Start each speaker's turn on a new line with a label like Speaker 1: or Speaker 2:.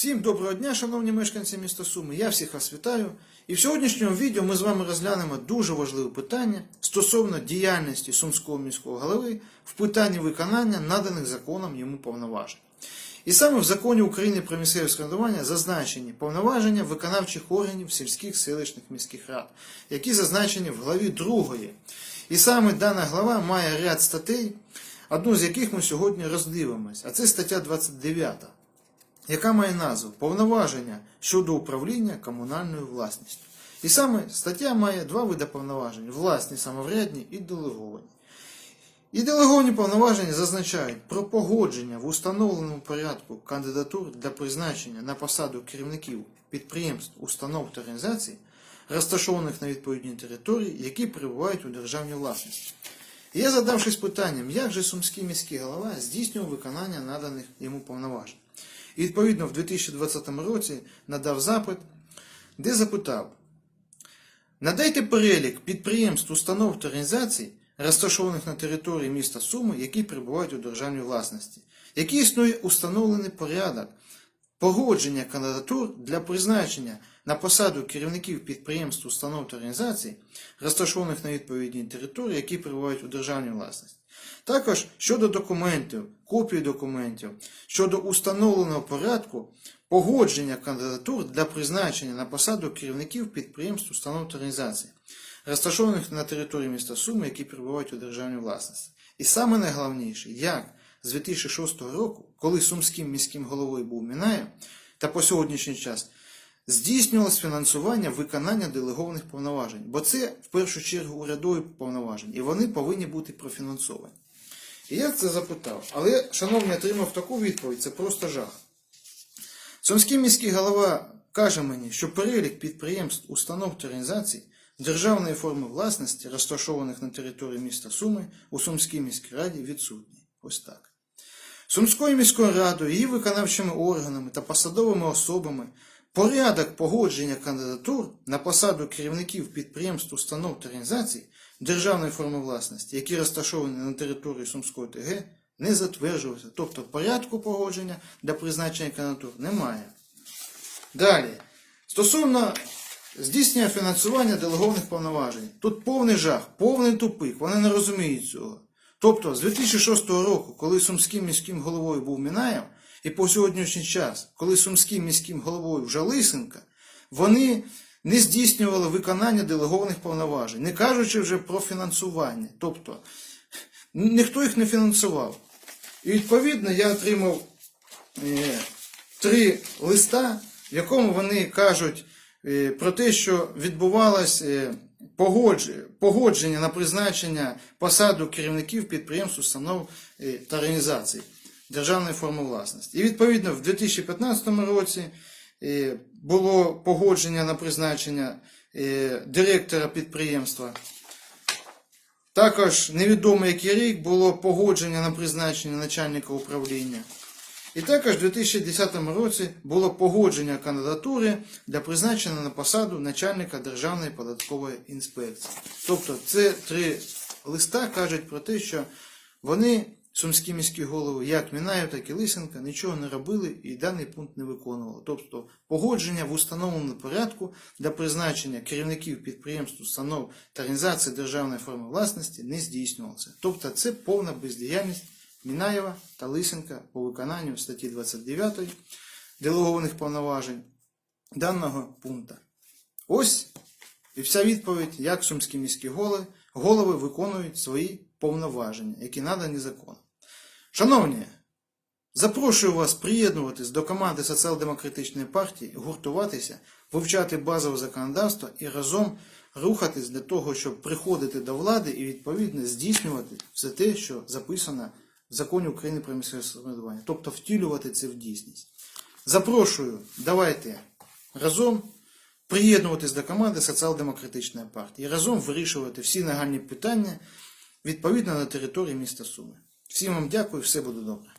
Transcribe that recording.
Speaker 1: Всім доброго дня, шановні мешканці міста Суми. Я всіх вас вітаю. І в сьогоднішньому відео ми з вами розглянемо дуже важливе питання стосовно діяльності Сумського міського голови в питанні виконання наданих законом йому повноважень. І саме в законі України про місцеве самоврядування зазначені повноваження виконавчих органів сільських селищних міських рад, які зазначені в главі 2. І саме дана глава має ряд статей, одну з яких ми сьогодні роздивимось, а це стаття 29 яка має назву Повноваження щодо управління комунальною власністю. І саме стаття має два види повноважень: власні самоврядні і делеговані. І делеговані повноваження зазначають про погодження в установленому порядку кандидатур для призначення на посаду керівників підприємств, установ та організацій, розташованих на відповідній території, які перебувають у державній власності. І я задавшись питанням, як же Сумський міський голова здійснював виконання наданих йому повноважень. І відповідно в 2020 році надав запит, де запитав: надайте перелік підприємств, установ та організацій, розташованих на території міста Суми, які перебувають у державній власності, який існує установлений порядок погодження кандидатур для призначення на посаду керівників підприємств, установ та організацій, розташованих на відповідній території, які перебувають у державній власності. Також щодо документів, копії документів, щодо установленого порядку погодження кандидатур для призначення на посаду керівників підприємств, установ та організацій, розташованих на території міста Суми, які перебувають у державній власності. І саме найголовніше, як з 2006 року, коли сумським міським головою був Мінаєв, та по сьогоднішній час здійснювалось фінансування виконання делегованих повноважень, бо це в першу чергу урядові повноваження, і вони повинні бути профінансовані. І я це запитав. Але, шановний, отримав таку відповідь, це просто жах. Сумський міський голова каже мені, що перелік підприємств, установ та організацій державної форми власності, розташованих на території міста Суми, у Сумській міській раді відсутній. Ось так. Сумською міською радою, її виконавчими органами та посадовими особами порядок погодження кандидатур на посаду керівників підприємств, установ та організацій державної форми власності, які розташовані на території Сумської ТГ, не затверджується. Тобто порядку погодження для призначення кандидатур немає. Далі. Стосовно здійснення фінансування делегованих повноважень. Тут повний жах, повний тупик, вони не розуміють цього. Тобто, з 2006 року, коли сумським міським головою був Мінаєв, і по сьогоднішній час, коли сумським міським головою вже Лисенка, вони не здійснювали виконання делегованих повноважень, не кажучи вже про фінансування. Тобто, ніхто їх не фінансував. І відповідно я отримав е, три листа, в якому вони кажуть е, про те, що відбувалось е, погодж- погодження на призначення посаду керівників підприємств, установ та організацій державної форми власності. І відповідно в 2015 році е, було погодження на призначення е, директора підприємства. Також невідомо який рік було погодження на призначення начальника управління. І також в 2010 році було погодження кандидатури для призначення на посаду начальника Державної податкової інспекції. Тобто це три листа кажуть про те, що вони, сумські міські голови, як Мінаєв, так і Лисенка, нічого не робили і даний пункт не виконували. Тобто погодження в установленому порядку для призначення керівників підприємств, установ та організацій державної форми власності не здійснювалося. Тобто це повна бездіяльність Мінаєва та Лисенка по виконанню статті 29 делегованих повноважень даного пункту. Ось і вся відповідь, як сумські міські голови, голови виконують свої повноваження, які надані законом. Шановні, запрошую вас приєднуватись до команди Соціал-демократичної партії, гуртуватися, вивчати базове законодавство і разом рухатись для того, щоб приходити до влади і відповідно здійснювати все те, що записано в законі України про місцеве самоврядування, тобто втілювати це в дійсність. Запрошую, давайте разом приєднуватись до команди Соціал-демократичної партії разом вирішувати всі нагальні питання відповідно на території міста Суми. Всім вам дякую, все буде добре.